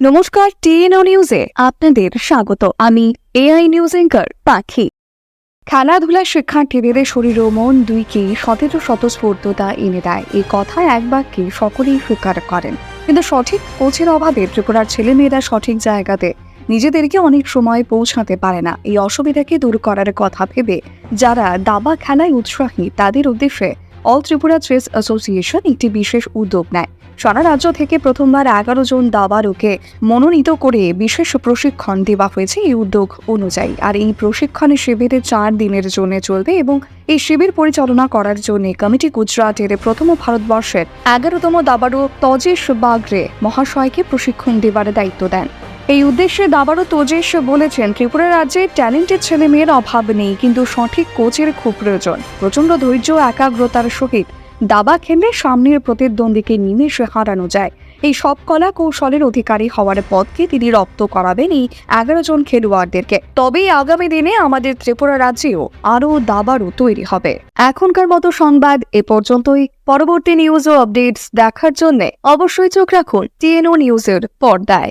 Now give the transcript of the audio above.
নমস্কার টিএনও নিউজে আপনাদের স্বাগত। আমি এআই নিউজ এঙ্কার পাখি। খেলাধুলা শিক্ষার্থীদের শরীর ও মন দুইকে সতেজ স্বতঃস্ফূর্ততা এনে দেয়। এই কথা এক বাক্যে সকলেই স্বীকার করেন। কিন্তু সঠিক কোচের অভাবে ত্রিপুরার ছেলেমেয়েরা সঠিক জায়গাতে নিজেদেরকে অনেক সময় পৌঁছাতে পারে না। এই অসুবিধাকে দূর করার কথা ভেবে যারা দাবা খেলায় উৎসাহী, তাদের উদ্দেশ্যে অল ত্রিপুরা চেস অ্যাসোসিয়েশন একটি বিশেষ উদ্যোগ নেয়। সারা রাজ্য থেকে প্রথমবার এগারো জন দাবারুকে মনোনীত করে বিশেষ প্রশিক্ষণ দেওয়া হয়েছে এই উদ্যোগ অনুযায়ী। আর এই প্রশিক্ষণ শিবিরে চার দিনের জন্য চলবে এবং এই শিবির পরিচালনা করার জন্য কমিটি গুজরাটের প্রথম ভারতবর্ষের এগারোতম দাবারু তজেশ বাগরে মহাশয়কে প্রশিক্ষণ দেওয়ার দায়িত্ব দেন। এই উদ্দেশ্যে দাবারু তোজেশ বলেছেন, ত্রিপুরা রাজ্যে ট্যালেন্টেড ছেলে মেয়ের অভাব নেই, কিন্তু সঠিক কোচের খুব প্রয়োজন। প্রচণ্ড ধৈর্য, একাগ্রতার সহিত দাবা খেলে সামনের প্রতিদ্বন্দ্বীকে নিমেষে হারানো যায়। এই সব কলা কৌশলের অধিকারী হওয়ার পথকে তিনি রপ্ত করাবেন এই এগারো জন খেলোয়াড়দেরকে। তবেই আগামী দিনে আমাদের ত্রিপুরা রাজ্যেও আরও দাবারও তৈরি হবে। এখনকার মতো সংবাদ এ পর্যন্তই। পরবর্তী নিউজ ও আপডেটস দেখার জন্য অবশ্যই চোখ রাখুন টিএনও নিউজের পর্দায়।